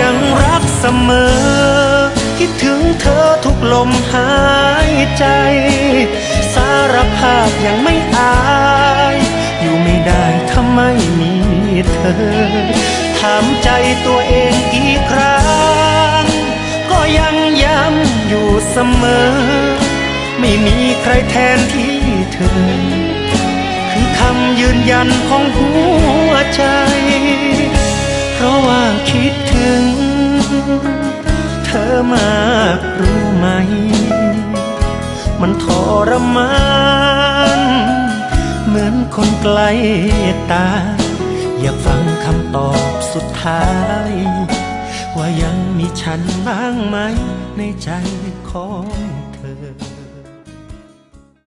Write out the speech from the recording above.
ยังรักเสมอ คิดถึงเธอทุกลมหายใจ สารภาพยังไม่อาย อยู่ไม่ได้ถ้าไม่มีเธอ ถามใจตัวเองอีกครั้ง ก็ยังย้ำอยู่เสมอ ไม่มีใครแทนที่เธอ คือคำยืนยันของหัวใจ อมากรู้ไหม มันทรมาน เหมือนคนไกลตา อยากฟังคำตอบสุดท้าย ว่ายังมีฉันบ้างไหมในใจของเธอ